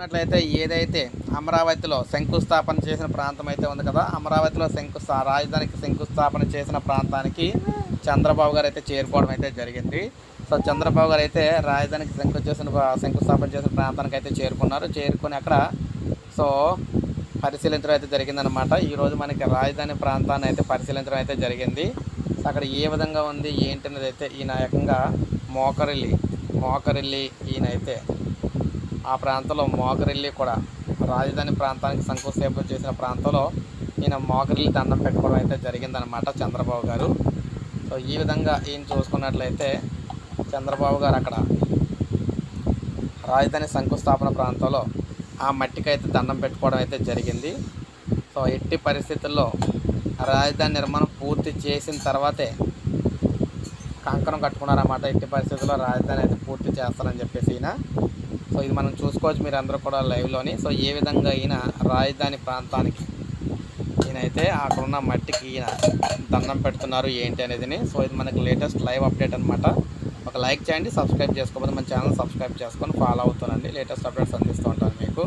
చూసినట్లయితే ఏదైతే అమరావతిలో శంకుస్థాపన చేసిన ప్రాంతం అయితే ఉంది కదా అమరావతిలో శంకుస్థా రాజధానికి శంకుస్థాపన చేసిన ప్రాంతానికి చంద్రబాబు గారు అయితే చేరుకోవడం అయితే జరిగింది. సో చంద్రబాబు గారు అయితే రాజధానికి శంకు చేసిన శంకుస్థాపన చేసిన ప్రాంతానికి అయితే చేరుకున్నారు. చేరుకొని అక్కడ సో పరిశీలించడం అయితే జరిగిందనమాట ఈరోజు మనకి రాజధాని ప్రాంతాన్ని అయితే పరిశీలించడం అయితే జరిగింది. సో అక్కడ ఏ విధంగా ఉంది ఏంటి అనేది అయితే ఈయన ఏకంగా మోకరిల్లి మోకరిల్లి ఈయన అయితే ఆ ప్రాంతంలో మోకరిల్లి కూడా రాజధాని ప్రాంతానికి శంకుస్థాపన చేసిన ప్రాంతంలో ఈయన మోకరిల్లి దండం పెట్టుకోవడం అయితే జరిగిందనమాట చంద్రబాబు గారు. సో ఈ విధంగా ఈయన చూసుకున్నట్లయితే చంద్రబాబు గారు అక్కడ రాజధాని శంకుస్థాపన ప్రాంతంలో ఆ మట్టికి అయితే దండం పెట్టుకోవడం అయితే జరిగింది. సో ఎట్టి పరిస్థితుల్లో రాజధాని నిర్మాణం పూర్తి చేసిన తర్వాతే కంకణం కట్టుకున్నారన్నమాట. ఎట్టి పరిస్థితుల్లో రాజధాని అయితే పూర్తి చేస్తారని చెప్పేసి ఈయన. సో ఇది మనం చూసుకోవచ్చు మీరు అందరూ కూడా లైవ్లోని. సో ఏ విధంగా ఈయన రాజధాని ప్రాంతానికి ఈయనైతే అక్కడ ఉన్న మట్టికి ఈయన దండం పెడుతున్నారు ఏంటి అనేదిని. సో ఇది మనకి లేటెస్ట్ లైవ్ అప్డేట్ అనమాట ఒక లైక్ చేయండి సబ్స్క్రైబ్ చేసుకోకపోతే మన ఛానల్ సబ్స్క్రైబ్ చేసుకొని ఫాలో అవుతానండి లేటెస్ట్ అప్డేట్స్ అందిస్తూ ఉంటాను మీకు.